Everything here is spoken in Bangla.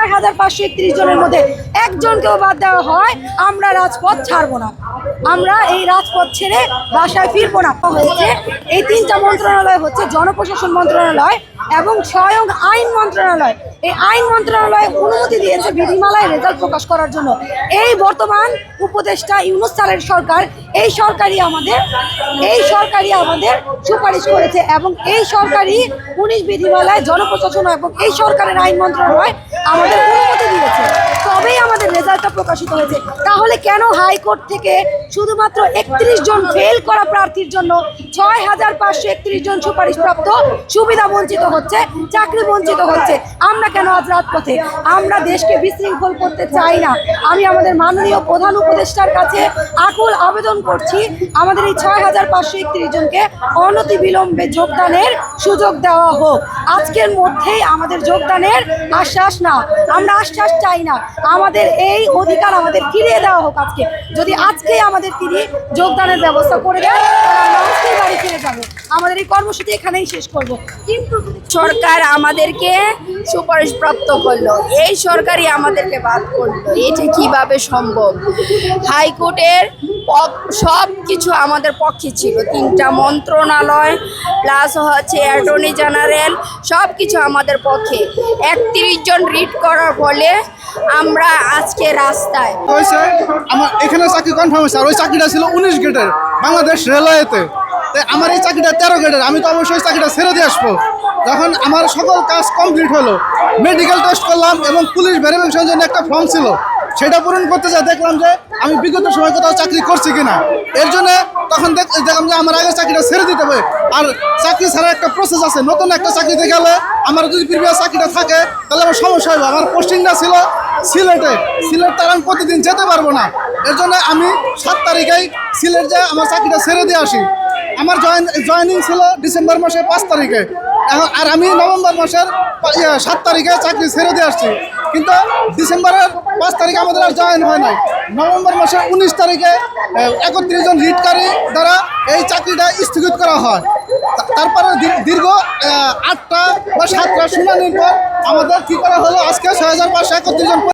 ছয় হাজার পাঁচশো একত্রিশ জনের মধ্যে একজনকেও বাদ দেওয়া হয়, আমরা রাজপথ ছাড়বো না। আমরা এই রাজপথ ছেড়ে বাসায় ফিরবো না। হয়েছে, এই তিনটা মন্ত্রণালয় হচ্ছে জনপ্রশাসন মন্ত্রণালয় এবং স্বয়ং আইন মন্ত্রণালয়। এই আইন মন্ত্রণালয় অনুমতি দিয়েছে বিধিমালায় রেজাল্ট প্রকাশ করার জন্য। এই বর্তমান উপদেষ্টা ইউনুস স্যারের সরকার, এই সরকারই আমাদের, এই সরকারই আমাদের সুপারিশ করেছে এবং এই সরকারই উনিশ বিধিমালায় জনপ্রশাসন এবং এই সরকারের আইন মন্ত্রণালয় আমাদের অনুমতি দিয়েছে। তবেই আমাদের রেজাল্টটা প্রকাশিত হয়েছে। তাহলে কেন হাইকোর্ট থেকে শুধুমাত্র একত্রিশ জন ফেল করা প্রার্থীর জন্য ছয় হাজার পাঁচশো একত্রিশ জন সুপারিশপ্রাপ্ত সুবিধা বঞ্চিত হচ্ছে, চাকরি বঞ্চিত হচ্ছে? আমরা কেন আজ রাজপথে? আমরা দেশকে বিশৃঙ্খল করতে চাই না। আমি আমাদের মাননীয় প্রধান উপদেষ্টার কাছে আকুল আবেদন করছি, আমাদের এই ছয় হাজার পাঁচশো একত্রিশ জনকে অনতি বিলম্বে যোগদানের সুযোগ দেওয়া হোক। আজকের মধ্যেই আমাদের যোগদানের আশ্বাস না। আমরা আশ্বাস চাই না। আমাদের এই অধিকার আমাদের ফিরিয়ে দেওয়া হোক আজকে। যদি আজকে আমাদের তিনি যোগদানের ব্যবস্থা করে তাহলে আমরা বাড়ি ফিরে যাব। আমাদের এই কর্মসূচি এখানেই শেষ করব। কিন্তু সরকার আমাদেরকে সুপারিশ প্রাপ্ত করল। এই সরকারই আমাদেরকে বাদ করল। এটা কীভাবে সম্ভব? হাইকোর্টের সব কিছু আমাদের পক্ষে ছিল। তিনটা মন্ত্রণালয় প্লাস হচ্ছে অ্যাটর্নি জেনারেল সব কিছু আমাদের পক্ষে। একত্রিশ জন রিড করার ফলে আমরা আজকে রাস্তায় হয়েছে আমার এখানে চাকরি কনফার্ম হয়েছে আর ওই চাকরিটা ছিল উনিশ গেটের বাংলাদেশ রেলওয়েতে। তাই আমার এই চাকরিটা তেরো গেটের আমি তো অবশ্যই চাকরিটা ছেড়ে দিয়ে আসব। যখন আমার সকল কাজ কমপ্লিট হলো মেডিকেল টেস্ট করলাম এবং পুলিশ ভেরিফিকেশনের জন্য একটা ফর্ম ছিল। সেটা পূরণ করতে যা দেখলাম যে আমি বিগত সময় কোথাও চাকরি করছি কিনা। এর জন্য তখন দেখ- দেখলাম যে আমার আগের চাকরিটা ছেড়ে দিতে হবে। আর চাকরি ছাড়া একটা প্রসেস আছে। নতুন একটা চাকরিতে গেলে আমার যদি প্রিভিয়াস চাকরিটা থাকে, তাহলে আমার সমস্যা হবে। আমার পোস্টিংটা ছিল সিলেটে। সিলেট তার আমি প্রতিদিন যেতে পারব না। এর জন্য আমি সাত তারিখেই সিলেট যে আমার চাকরিটা ছেড়ে দিয়ে আসি। আমার জয়েন জয়েনিং ছিল ডিসেম্বর মাসে পাঁচ তারিখে। আর আমি নভেম্বর মাসের ইয়ে, সাত তারিখে চাকরি ছেড়ে দিয়ে আসছি। কিন্তু ডিসেম্বরের পাঁচ তারিখে আমাদের আর জয়েন হয় নাই। নভেম্বর মাসের উনিশ তারিখে একত্রিশ জন হিটকারী দ্বারা এই চাকরিটা স্থগিত করা হয়। তারপরে দীর্ঘ আটটা বা সাতটা শুনানির পর আমাদের কী করা হলো? আজকে ছয় হাজার পাঁচশো একত্রিশ জন